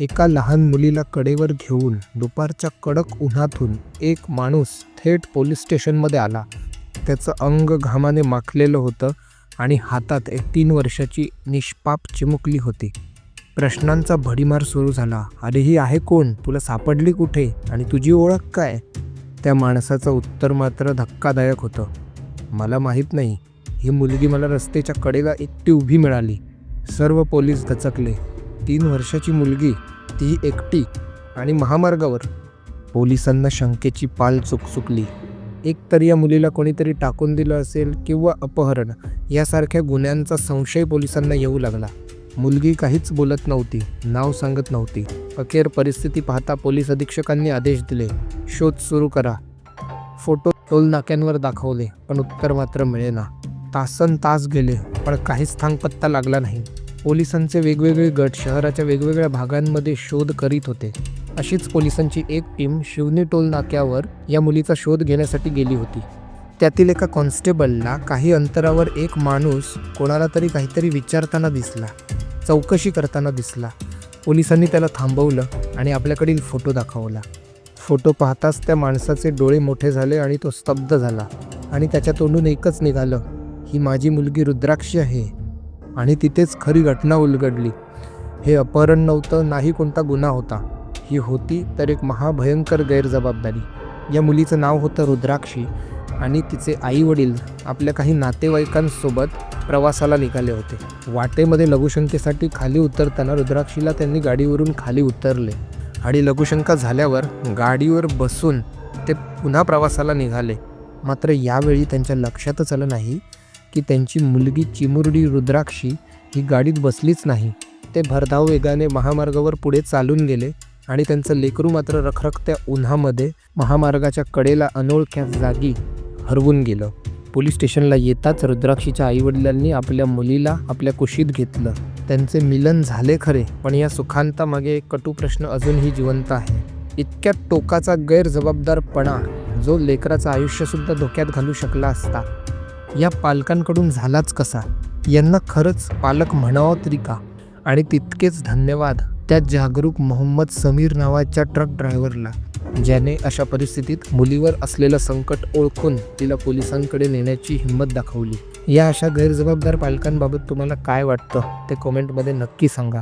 एका लहान मुलीला कडेवर घेऊन दुपारच्या कडक उन्हातून एक माणूस थेट पोलीस स्टेशनमध्ये आला. त्याचं अंग घामाने माखलेलं होतं आणि हातात एक तीन वर्षाची निष्पाप चिमुकली होती. प्रश्नांचा भडीमार सुरू झाला. अरे ही आहे कोण? तुला सापडली कुठे? आणि तुझी ओळख काय? त्या माणसाचं उत्तर मात्र धक्कादायक होतं. मला माहीत नाही. ही मुलगी मला रस्त्याच्या कडेला एकटी उभी मिळाली. सर्व पोलीस दचकले तीन वर्षाची मुलगी ती एकटी आणि महामार्गावर पोलिसांना शंकेची पाल चुकचुकली एकतर या मुलीला कोणीतरी टाकून दिलं असेल किंवा अपहरण यासारख्या गुन्ह्यांचा संशय पोलिसांना येऊ लागला. मुलगी काहीच बोलत नव्हती नाव सांगत नव्हती. अखेर परिस्थिती पाहता पोलीस अधीक्षकांनी आदेश दिले शोध सुरू करा. फोटो टोल नाक्यांवर दाखवले पण उत्तर मात्र मिळेना. तासन तास गेले पण काहीच थांगपत्ता लागला नाही. पोलिसांचे वेगवेगळे गट शहराच्या वेगवेगळ्या भागांमध्ये शोध करीत होते. अशीच पोलिसांची एक टीम शिवनी टोल नाक्यावर या मुलीचा शोध घेण्यासाठी गेली होती. त्यातील एका कॉन्स्टेबलला काही अंतरावर एक माणूस कोणाला तरी काहीतरी विचारताना दिसला. चौकशी करताना दिसला. पोलिसांनी त्याला थांबवलं आणि आपल्याकडील फोटो दाखवला. फोटो पाहताच त्या माणसाचे डोळे मोठे झाले आणि तो स्तब्ध झाला आणि त्याच्या तोंडून एकच निघालं ही माझी मुलगी रुद्राक्षी आहे. आणि तिथेच खरी घटना उलगडली. हे अपहरण नव्हतं नाही कोणता गुन्हा होता. ही होती तर एक महाभयंकर गैरजबाबदारी. या मुलीचं नाव होतं रुद्राक्षी आणि तिचे आई वडील आपल्या काही नातेवाईकांसोबत प्रवासाला निघाले होते. वाटेमध्ये लघुशंकेसाठी खाली उतरताना रुद्राक्षीला त्यांनी गाडीवरून खाली उतरले आणि लघुशंका झाल्यावर गाडीवर बसून ते पुन्हा प्रवासाला निघाले. मात्र यावेळी त्यांच्या लक्षातच आलं नाही की त्यांची मुलगी चिमुरडी रुद्राक्षी ही गाडीत बसलीच नाही. ते भरधाव वेगाने महामार्गावर पुढे चालून गेले आणि त्यांचं लेकरू मात्र रखरखत्या उन्हामध्ये महामार्गाच्या कडेला अनोळख्या जागी हरवून गेलं. पोलीस स्टेशनला येताच रुद्राक्षीच्या आईवडिलांनी आपल्या मुलीला आपल्या कुशीत घेतलं. त्यांचे मिलन झाले खरे पण या सुखांतामागे एक कटू प्रश्न अजूनही जिवंत आहे. इतक्या टोकाचा गैरजबाबदारपणा जो लेकराचं आयुष्यसुद्धा धोक्यात घालू शकला असता या पालकांकडून झालाच कसा? यांना खरंच पालक म्हणावं तरी का? आणि तितकेच धन्यवाद त्या जागरूक मोहम्मद समीर नावाच्या ट्रक ड्रायव्हरला ज्याने अशा परिस्थितीत मुलीवर असलेलं संकट ओळखून तिला पोलिसांकडे नेण्याची हिंमत दाखवली. या अशा गैरजबाबदार पालकांबाबत तुम्हाला काय वाटतं? ते कमेंटमध्ये नक्की सांगा.